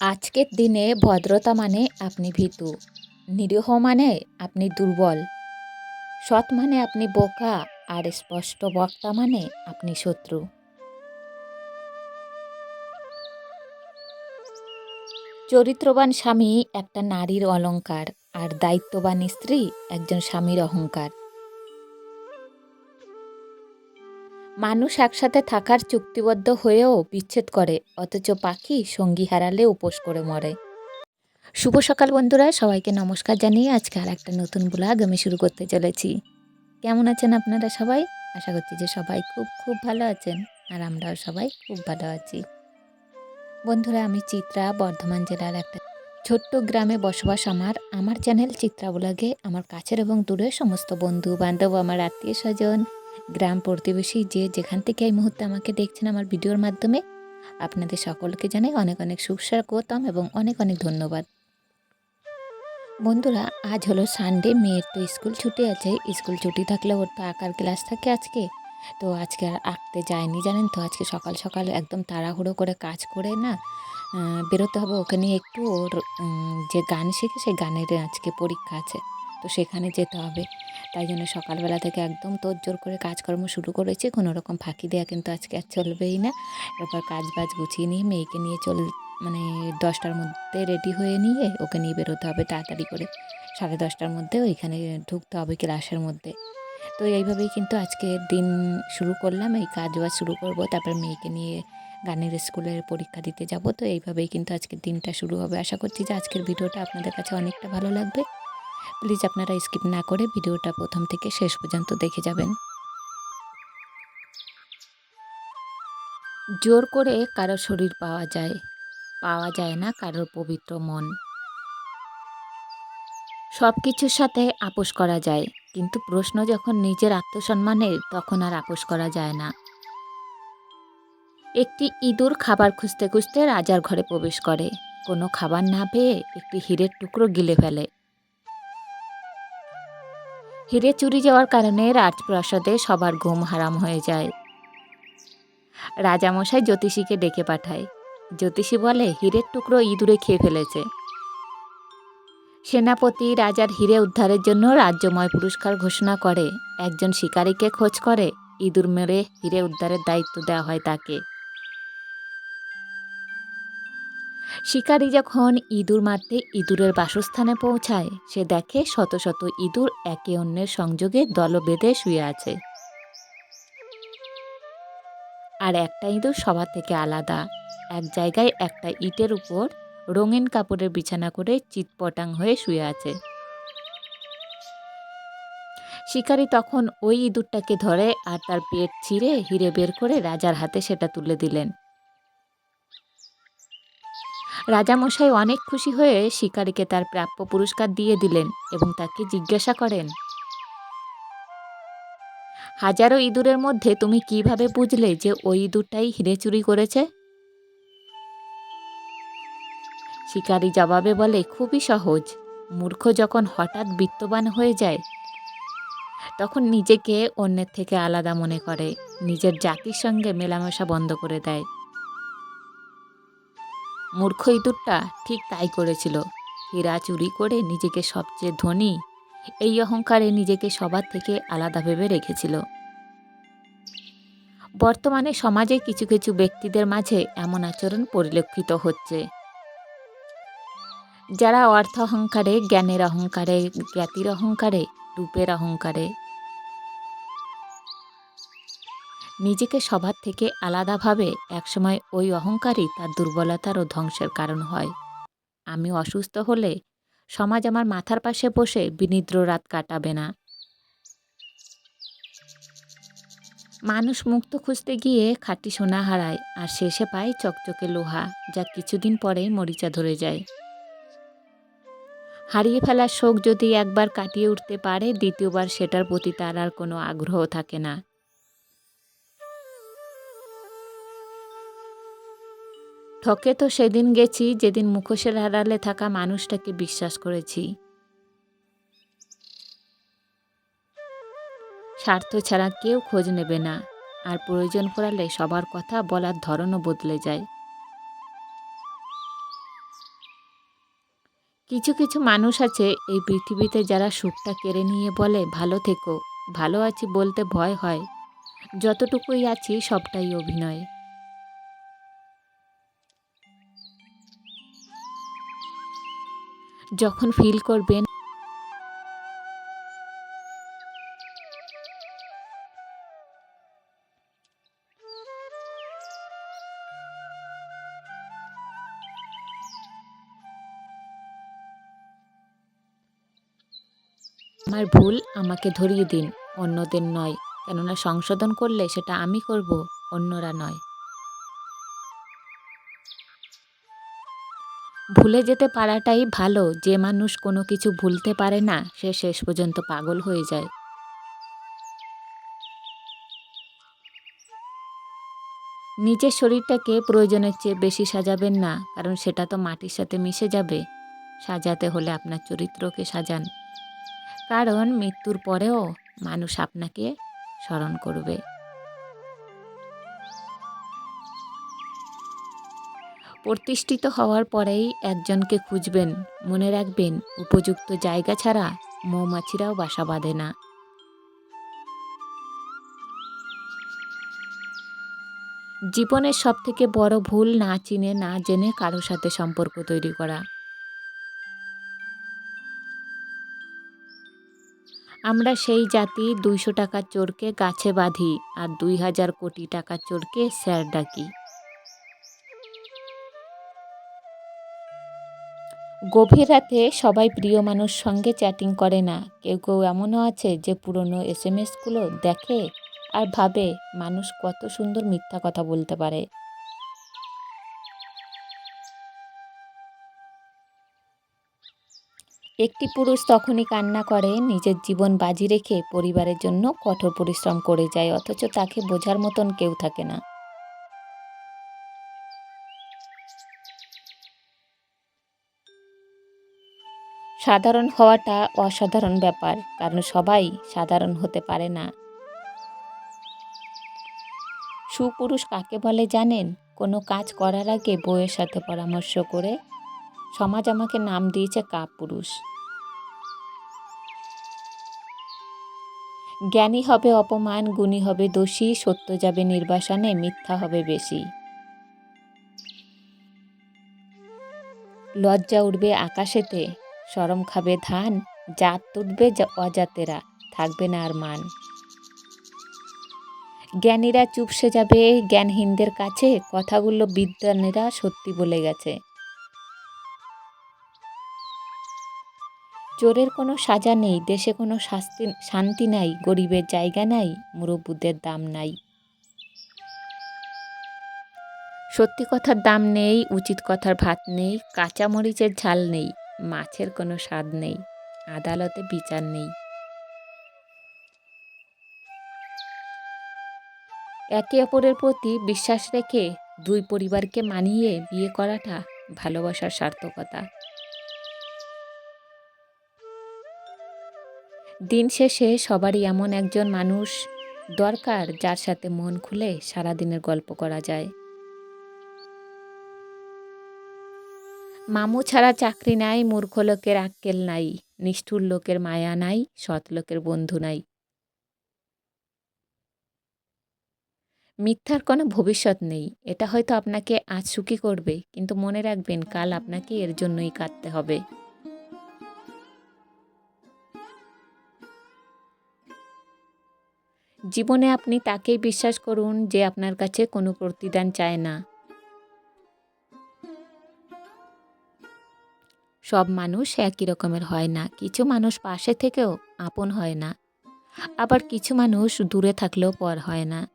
আজকের দিনে ভদ্রতা মানে আপনি ভীতু, নিরীহ মানে আপনি দুর্বল। সৎ মানে আপনি বোকা, আর স্পষ্ট বক্তা মানে আপনি শত্রু। চরিত্রবান স্বামী একটা নারীর অলংকার, আর দায়িত্ববান স্ত্রী একজন স্বামীর অহংকার। মানুষ একসাথে থাকার চুক্তিবদ্ধ হয়েও বিচ্ছেদ করে, অথচ পাখি সঙ্গী হারালে উপোস করে মরে। শুভ সকাল বন্ধুরা, সবাইকে নমস্কার জানিয়ে আজকে আর একটা নতুন ব্লগ আমি শুরু করতে চলেছি। কেমন আছেন আপনারা সবাই? আশা করছি যে সবাই খুব খুব ভালো আছেন, আর আমরাও সবাই খুব ভালো আছি। বন্ধুরা, আমি চিত্রা, বর্ধমান জেলার একটা ছোট্ট গ্রামে বসবাস আমার। আমার চ্যানেল চিত্রা ব্লগে আমার কাছের এবং দূরের সমস্ত বন্ধু বান্ধব আমার আত্মীয় স্বজন গ্রাম প্রতিবেশী যে যেখান থেকে এই মুহূর্তে আমাকে দেখছেন আমার ভিডিওর মাধ্যমে, আপনাদের সকলকে জানাই অনেক অনেক সুস্বাগতম এবং অনেক অনেক ধন্যবাদ। বন্ধুরা, আজ হলো সানডে মেয়ের তো স্কুল ছুটি আছে, স্কুল ছুটি থাকলে ওর তো আঁকার ক্লাস থাকে আজকে। তো আজকে আর আঁকতে যায়নি, জানেন তো? আজকে সকাল সকাল একদম তাড়াহুড়ো করে কাজ করে না বেরোতে হবে ওকে নিয়ে একটু ওর যে গান শিখে সেই গানের আজকে পরীক্ষা আছে, তো সেখানে যেতে হবে। তাই জন্য সকালবেলা থেকে একদম তোড়জোড় করে কাজকর্ম শুরু করেছি। কোনো রকম ফাঁকি দেওয়া কিন্তু আজকে আর চলবেই না। এরপর কাজ বাজ গুছিয়ে নিয়ে মেয়েকে নিয়ে চল মানে দশটার মধ্যে রেডি হয়ে নিয়ে ওকে নিয়ে বেরোতে হবে তাড়াতাড়ি করে। সাড়ে দশটার মধ্যে ওইখানে ঢুকতে হবে ক্লাসের মধ্যে। তো এইভাবেই কিন্তু আজকে দিন শুরু করলাম, এই কাজ বাজ শুরু করব, তারপর মেয়েকে নিয়ে গানের স্কুলের পরীক্ষা দিতে যাব। তো এইভাবেই কিন্তু আজকের দিনটা শুরু হবে। আশা করছি যে আজকের ভিডিওটা আপনাদের কাছে অনেকটা ভালো লাগবে। প্লিজ আপনারা স্কিপ না করে ভিডিওটা প্রথম থেকে শেষ পর্যন্ত দেখে যাবেন। জোর করে কারও শরীর পাওয়া যায় পাওয়া যায় না কারোর পবিত্র মন। সব কিছুর সাথে আপোষ করা যায়, কিন্তু প্রশ্ন যখন নিজের আত্মসম্মানের তখন আর আপোষ করা যায় না। একটি ইঁদুর খাবার খুঁজতে খুঁজতে রাজার ঘরে প্রবেশ করে। কোনো খাবার না পেয়ে একটি হীরের টুকরো গিলে ফেলে। হিরে চুরি যাওয়ার কারণে রাজপ্রাসাদে সবার ঘুম হারাম হয়ে যায়। রাজামশাই জ্যোতিষীকে ডেকে পাঠায়। জ্যোতিষী বলে, হীরের টুকরো ইঁদুরে খেয়ে ফেলেছে। সেনাপতি রাজার হিরে উদ্ধারের জন্য রাজ্যময় পুরস্কার ঘোষণা করে। একজন শিকারীকে খোঁজ করে, ইঁদুর মেরে হিরে উদ্ধারের দায়িত্ব দেওয়া হয় তাকে। শিকারি যখন ইঁদুর মারতে ইঁদুরের বাসস্থানে পৌঁছায়, সে দেখে শত শত ইঁদুর একে অন্যের সংযোগে দল বেঁধে শুয়ে আছে। আর একটা ইঁদুর সবার থেকে আলাদা। এক জায়গায় একটা ইটের উপর রঙিন কাপড়ের বিছানা করে চিৎপটাং হয়ে শুয়ে আছে। শিকারি তখন ওই ইঁদুরটাকে ধরে আর তার পেট ছিঁড়ে হিরে বের করে রাজার হাতে সেটা তুলে দিলেন। রাজামশাই অনেক খুশি হয়ে শিকারীকে তার প্রাপ্য পুরস্কার দিয়ে দিলেন এবং তাকে জিজ্ঞাসা করেন, হাজারো ইঁদুরের মধ্যে তুমি কীভাবে বুঝলে যে ওই ইঁদুরটাই হিরে চুরি করেছে? শিকারি জবাবে বলে, খুবই সহজ। মূর্খ যখন হঠাৎ বিত্তবান হয়ে যায়, তখন নিজেকে অন্যের থেকে আলাদা মনে করে। নিজের জাতির সঙ্গে মেলামেশা বন্ধ করে দেয়। মূর্খ ইঁদুরটা ঠিক তাই করেছিল। হীরা চুরি করে নিজেকে সবচেয়ে ধনী, এই অহংকারে নিজেকে সবার থেকে আলাদা ভেবে রেখেছিল। বর্তমানে সমাজে কিছু কিছু ব্যক্তিদের মাঝে এমন আচরণ পরিলক্ষিত হচ্ছে। যারা অর্থ অহংকারে, জ্ঞানের অহংকারে, জ্ঞাতির অহংকারে, রূপের অহংকারে নিজেকে সবার থেকে আলাদাভাবে একসময় ওই অহংকারই তার দুর্বলতার ও ধ্বংসের কারণ হয়। আমি অসুস্থ হলে সমাজ আমার মাথার পাশে বসে বিনিদ্র রাত কাটাবে না। মানুষ মুক্ত খুঁজতে গিয়ে খাঁটি সোনা হারায় আর শেষে পায় চকচকে লোহা, যা কিছুদিন পরে মরিচা ধরে যায়। হারিয়ে ফেলার শোক যদি একবার কাটিয়ে উঠতে পারে, দ্বিতীয়বার সেটার প্রতি তার আর কোনো আগ্রহ থাকে না। ঠকে তো সেদিন গেছি, যেদিন মুখোশের আড়ালে থাকা মানুষটাকে বিশ্বাস করেছি। স্বার্থ ছাড়া কেউ খোঁজ নেবে না, আর প্রয়োজন পড়ালে সবার কথা বলার ধরনও বদলে যায়। কিছু কিছু মানুষ আছে, এই পৃথিবীতে যারা সুখটা কেড়ে নিয়ে বলে, ভালো থেকো, ভালো আছি বলতে ভয় হয়। যতটুকুই আছি, সবটাই অভিনয়। যখন ফিল করবেন। আমার ভুল, আমাকে ধরিয়ে দিন। অন্যদের নয়। কেননা সংশোধন করলে সেটা আমি করব, অন্যরা নয়। ভুলে যেতে পারাটাই ভালো। যে মানুষ কোনো কিছু ভুলতে পারে না, সে শেষ পর্যন্ত পাগল হয়ে যায়। নিজের শরীরটাকে প্রয়োজনের চেয়ে বেশি সাজাবেন না, কারণ সেটা তো মাটির সাথে মিশে যাবে। সাজাতে হলে আপনার চরিত্রকে সাজান। কারণ মৃত্যুর পরেও মানুষ আপনাকে স্মরণ করবে। প্রতিষ্ঠিত হওয়ার পরেই একজনকে খুঁজবেন, মনে রাখবেন, উপযুক্ত জায়গা ছাড়া মৌমাছিরাও বাসা বাঁধে না। জীবনের সবথেকে বড় ভুল না চিনে, না জেনে কারোর সাথে সম্পর্ক তৈরি করা। আমরা সেই জাতি, দুইশো টাকার চোরকে গাছে বাঁধি আর দুই হাজার কোটি টাকার চোরকে স্যার ডাকি। গভীর রাতে সবাই প্রিয় মানুষ সঙ্গে চ্যাটিং করে না। কেউ কেউ এমনও আছে যে পুরনো এস এম এসগুলো দেখে আর ভাবে মানুষ কত সুন্দর মিথ্যা কথা বলতে পারে। একটি পুরুষ তখনই কান্না করে, নিজের জীবন বাজি রেখে পরিবারের জন্য কঠোর পরিশ্রম করে যায়, অথচ তাকে বোঝার মতন কেউ থাকে না। সাধারণ হওয়াটা অসাধারণ ব্যাপার, কারণ সবাই সাধারণ হতে পারে না। সুপুরুষ কাকে বলে জানেন? কোনো কাজ করার আগে বউয়ের সাথে পরামর্শ করে। সমাজ আমাকে নাম দিয়েছে কাপুরুষ। জ্ঞানী হবে অপমান, গুণী হবে দোষী, সত্য যাবে নির্বাসনে, মিথ্যা হবে বেশি। লজ্জা উঠবে আকাশেতে সরম খাবে ধান, জাত তুটবে অজাতেরা, থাকবে না আর মান। জ্ঞানীরা চুপসে যাবে, জ্ঞানহীনদের কাছে কথাগুলো বিদ্যানীরা সত্যি বলে গেছে। চোরের কোনো সাজা নেই, দেশে কোনো শাস্তি, শান্তি নাই, গরিবের জায়গা নাই, মুরব্বুদের দাম নাই। সত্যি কথার দাম নেই, উচিত কথার ভাত নেই কাঁচা মরিচের ঝাল নেই। মাছের কোনো স্বাদ নেই, আদালতে বিচার নেই। একে অপরের প্রতি বিশ্বাস রেখে দুই পরিবারকে মানিয়ে বিয়ে করাটা ভালোবাসার সার্থকতা। দিন শেষে সবারই এমন একজন মানুষ দরকার যার সাথে মন খুলে সারাদিনের গল্প করা যায়। মামু ছাড়া চাকরি নাই, মূর্খ লোকের আক্কেল নাই, নিষ্ঠুর লোকের মায়া নাই, সৎ লোকের বন্ধু নাই। মিথ্যার কোনো ভবিষ্যৎ নেই, এটা হয়তো আপনাকে আজ সুখী করবে, কিন্তু মনে রাখবেন কাল আপনাকে এর জন্যই কাঁদতে হবে। জীবনে আপনি তাকেই বিশ্বাস করুন যে আপনার কাছে কোনো প্রতিদান চায় না। সব মানুষ একই রকমের হয় না। কিছু মানুষ পাশে থেকেও আপন হয় না। আবার কিছু মানুষ দূরে থাকলেও পর হয় না।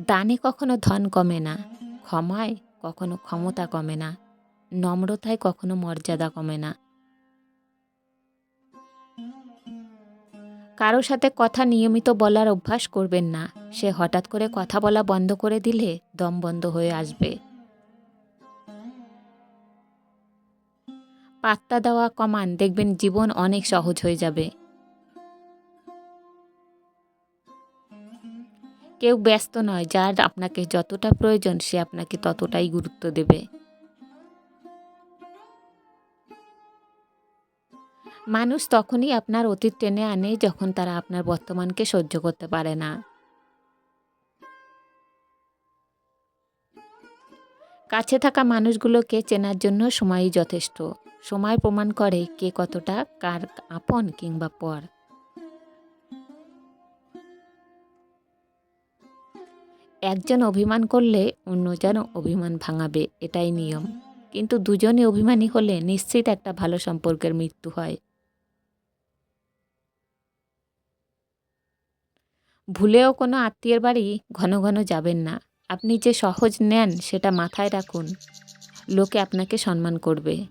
দানে কখনো ধন কমে না, ক্ষমায় কখনো ক্ষমতা কমে না, নম্রতায় কখনো মর্যাদা কমে না। কারও সাথে কথা নিয়মিত বলার অভ্যাস করবেন না। সে হঠাৎ করে কথা বলা বন্ধ করে দিলে দম বন্ধ হয়ে আসবে। পাত্তা দেওয়া কমান দেখবেন জীবন অনেক সহজ হয়ে যাবে। কেউ ব্যস্ত নয়, যার আপনাকে যতটা প্রয়োজন সে আপনাকে ততটাই গুরুত্ব দেবে। মানুষ তখনই আপনার অতীত টেনে আনে যখন তারা আপনার বর্তমানকে সহ্য করতে পারে না। কাছে থাকা মানুষগুলোকে চেনার জন্য সময়ই যথেষ্ট। সময় প্রমাণ করে কে কতটা, কার আপন কিংবা পর। একজন অভিমান করলে অন্যজন অভিমান ভাঙাবে, এটাই নিয়ম। কিন্তু দুজনে অভিমানী হলে নিশ্চিত একটা ভালো সম্পর্কের মৃত্যু হয়। ভুলেও কোনো আত্মীয়ের বাড়ি ঘন ঘন যাবেন না। আপনি যে সহজ নেন, সেটা মাথায় রাখুন। লোকে আপনাকে সম্মান করবে।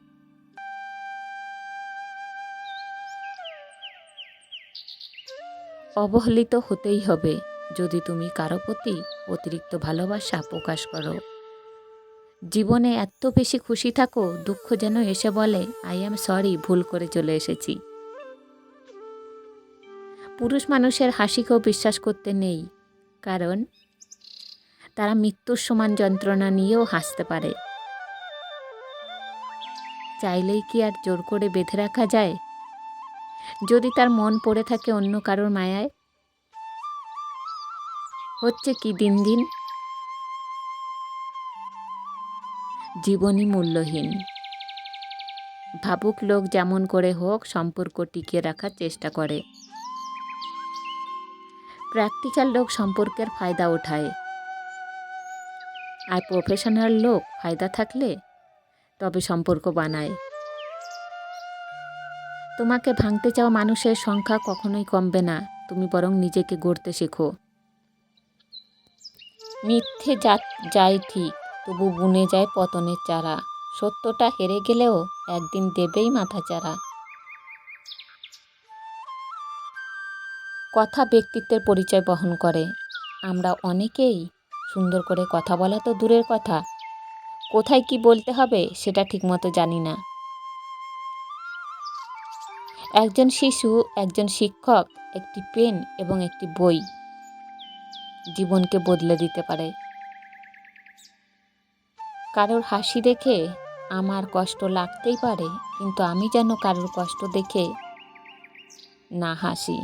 অবহেলিত হতেই হবে। যদি তুমি কারও প্রতি অতিরিক্ত ভালোবাসা প্রকাশ করো। জীবনে এত বেশি খুশি থাকো, দুঃখ যেন এসে বলে আই এম সরি ভুল করে চলে এসেছি। পুরুষ মানুষের হাসিকেও বিশ্বাস করতে নেই। কারণ তারা মৃত্যুর সমান যন্ত্রণা নিয়েও হাসতে পারে। চাইলেই কি আর জোর করে বেঁধে রাখা যায়? যদি তার মন পড়ে থাকে অন্য কারোর মায়ায়? হচ্ছে কি দিন দিন? জীবনই মূল্যহীন। ভাবুক লোক যেমন করে হোক, সম্পর্ক টিকিয়ে রাখার চেষ্টা করে। প্র্যাকটিক্যাল লোক সম্পর্কের ফায়দা ওঠায়। আর প্রফেশনাল লোক ফায়দা থাকলে তবে সম্পর্ক বানায়। তোমাকে ভাঙতে চাও মানুষের সংখ্যা কখনোই কমবে না, তুমি বরং নিজেকে গড়তে শেখো। মিথ্যে যা যায় ঠিক, তবু বুনে যায় পতনের চারা। সত্যটা হেরে গেলেও একদিন দেবেই মাথা চারা। কথা ব্যক্তিত্বের পরিচয় বহন করে। আমরা অনেকেই সুন্দর করে কথা বলা তো দূরের কথা। কোথায় কি বলতে হবে সেটা ঠিকমতো জানি না। একজন শিশু, একজন শিক্ষক, একটি পেন এবং একটি বই জীবনকে বদলে দিতে পারে। কারোর হাসি দেখে আমার কষ্ট লাগতেই পারে, কিন্তু আমি যেন কারোর কষ্ট দেখে না হাসি।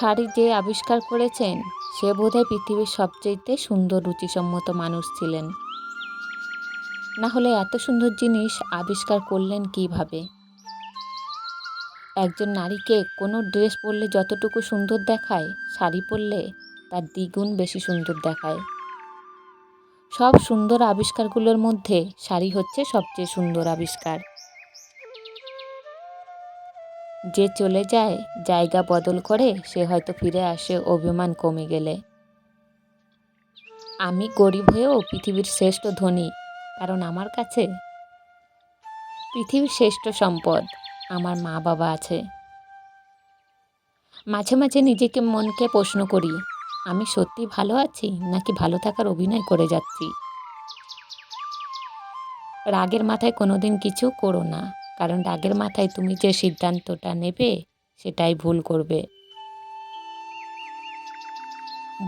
শাড়ি যে আবিষ্কার করেছেন, সে বোধহয় পৃথিবীর সবচেয়ে সুন্দর রুচিসম্মত মানুষ ছিলেন। না হলে এত সুন্দর জিনিস আবিষ্কার করলেন কীভাবে? একজন নারীকে কোনো ড্রেস পরলে যতটুকু সুন্দর দেখায়, শাড়ি পরলে তার দ্বিগুণ বেশি সুন্দর দেখায়। সব সুন্দর আবিষ্কারগুলোর মধ্যে শাড়ি হচ্ছে সবচেয়ে সুন্দর আবিষ্কার। যে চলে যায়, জায়গা বদল করে সে হয়তো ফিরে আসে, অভিমান কমে গেলে। আমি গরিব হয়েও পৃথিবীর শ্রেষ্ঠ ধনী, কারণ আমার কাছে পৃথিবীর শ্রেষ্ঠ সম্পদ আমার মা বাবা আছে। মাঝে মাঝে নিজেকে মনকে প্রশ্ন করি, আমি সত্যি ভালো আছি নাকি ভালো থাকার অভিনয় করে যাচ্ছি? রাগের মাথায় কোনোদিন কিছু করো না। কারণ রাগের মাথায় তুমি যে সিদ্ধান্তটা নেবে, সেটাই ভুল করবে।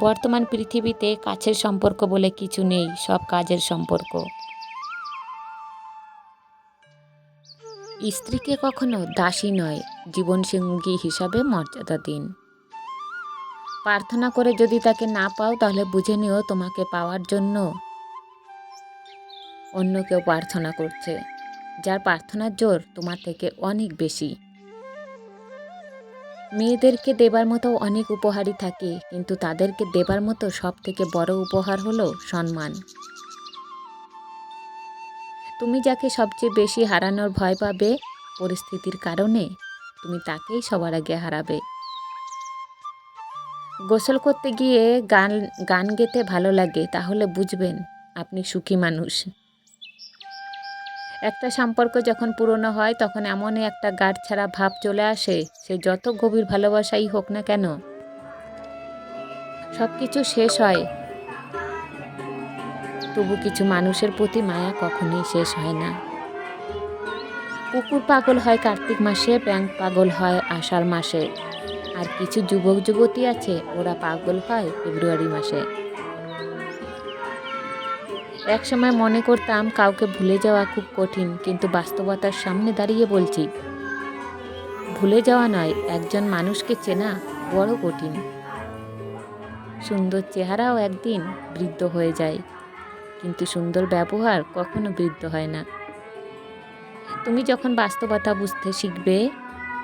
বর্তমান পৃথিবীতে কাছের সম্পর্ক বলে কিছু নেই, সব কাজের সম্পর্ক। স্ত্রীকে কখনো দাসী নয়, জীবনসঙ্গী হিসাবে মর্যাদা দিন। প্রার্থনা করে যদি তাকে না পাও, তাহলে বুঝে নিও তোমাকে পাওয়ার জন্য অন্য কেউ প্রার্থনা করছে। যার প্রার্থনার জোর তোমার থেকে অনেক বেশি। মেয়েদেরকে দেবার মতো অনেক উপহারই থাকে, কিন্তু তাদেরকে দেবার মতো সব থেকে বড় উপহার হলো সম্মান। তুমি যাকে সবচেয়ে বেশি হারানোর ভয় পাবে পরিস্থিতির কারণে, তুমি তাকেই সবার আগে হারাবে। গোসল করতে গিয়ে গান গান গেতে ভালো লাগে, তাহলে বুঝবেন আপনি সুখী মানুষ। একটা সম্পর্ক যখন পুরনো হয়, তখন এমনই একটা গাঢ় ছাড়া ভাব চলে আসে, সে যত গভীর ভালোবাসাই হোক না কেন। সব কিছু শেষ হয়। তবু কিছু মানুষের প্রতি মায়া কখনোই শেষ হয় না। কুকুর পাগল হয় কার্তিক মাসে ব্যাংক পাগল হয় আষাঢ় মাসে। আর কিছু যুবক যুবতী আছে, ওরা পাগল হয় ফেব্রুয়ারি মাসে। এক সময় মনে করতাম কাউকে ভুলে যাওয়া খুব কঠিন, কিন্তু বাস্তবতার সামনে দাঁড়িয়ে বলছি, ভুলে যাওয়া নয়, একজন মানুষকে চেনা বড় কঠিন। সুন্দর চেহারাও একদিন বৃদ্ধ হয়ে যায়, কিন্তু সুন্দর ব্যবহার কখনো বৃদ্ধ হয় না। তুমি যখন বাস্তবতা বুঝতে শিখবে,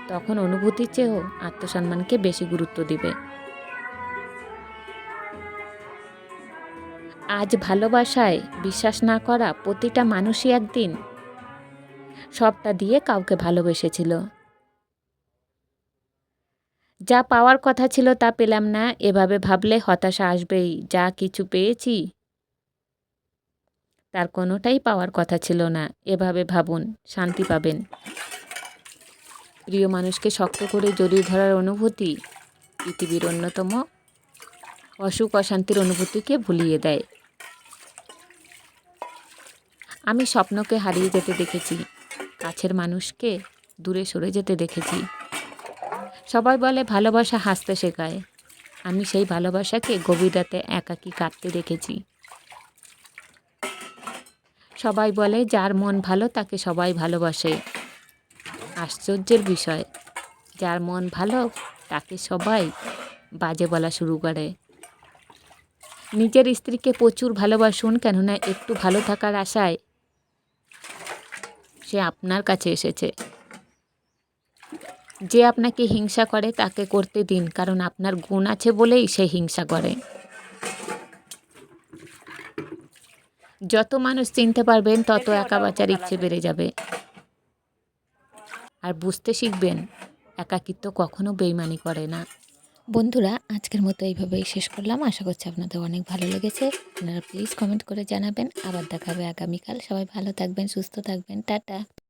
তখন অনুভূতির চেয়েও আত্মসম্মানকে বেশি গুরুত্ব দিবে। আজ ভালোবাসায় বিশ্বাস না করা প্রতিটা মানুষই একদিন সবটা দিয়ে কাউকে ভালোবেসেছিল। যা পাওয়ার কথা ছিল তা পেলাম না, এভাবে ভাবলে হতাশা আসবেই, যা কিছু পেয়েছি তার কোনোটাই পাওয়ার কথা ছিল না, এভাবে ভাবুন, শান্তি পাবেন। প্রিয় মানুষকে শক্ত করে জড়িয়ে ধরার অনুভূতি পৃথিবীর অন্যতম অসুখ অশান্তির অনুভূতিকে ভুলিয়ে দেয়। আমি স্বপ্নকে হারিয়ে যেতে দেখেছি। কাছের মানুষকে দূরে সরে যেতে দেখেছি। সবাই বলে, ভালোবাসা হাসতে শেখায়। আমি সেই ভালোবাসাকে গভীর রাতে একাকী কাটতে দেখেছি। সবাই বলে, যার মন ভালো, তাকে সবাই ভালোবাসে। আশ্চর্যের বিষয়, যার মন ভালো, তাকে সবাই বাজে বলা শুরু করে। নিজের স্ত্রীকে প্রচুর ভালোবাসুন, কেননা একটু ভালো থাকার আশায় সে আপনার কাছে এসেছে। যে আপনাকে হিংসা করে তাকে করতে দিন কারণ আপনার গুণ আছে বলেই সে হিংসা করে। যত মানুষ চিনতে পারবেন তত একা বাঁচার ইচ্ছে বেড়ে যাবে। আর বুঝতে শিখবেন একাকিত্ব কখনো বেইমানি করে না। বন্ধুরা, আজকের মতো এইভাবেই শেষ করলাম। আশা করছি আপনাদের অনেক ভালো লেগেছে। আপনারা প্লিজ কমেন্ট করে জানাবেন। আবার দেখাবে আগামীকাল। সবাই ভালো থাকবেন, সুস্থ থাকবেন। টাটা।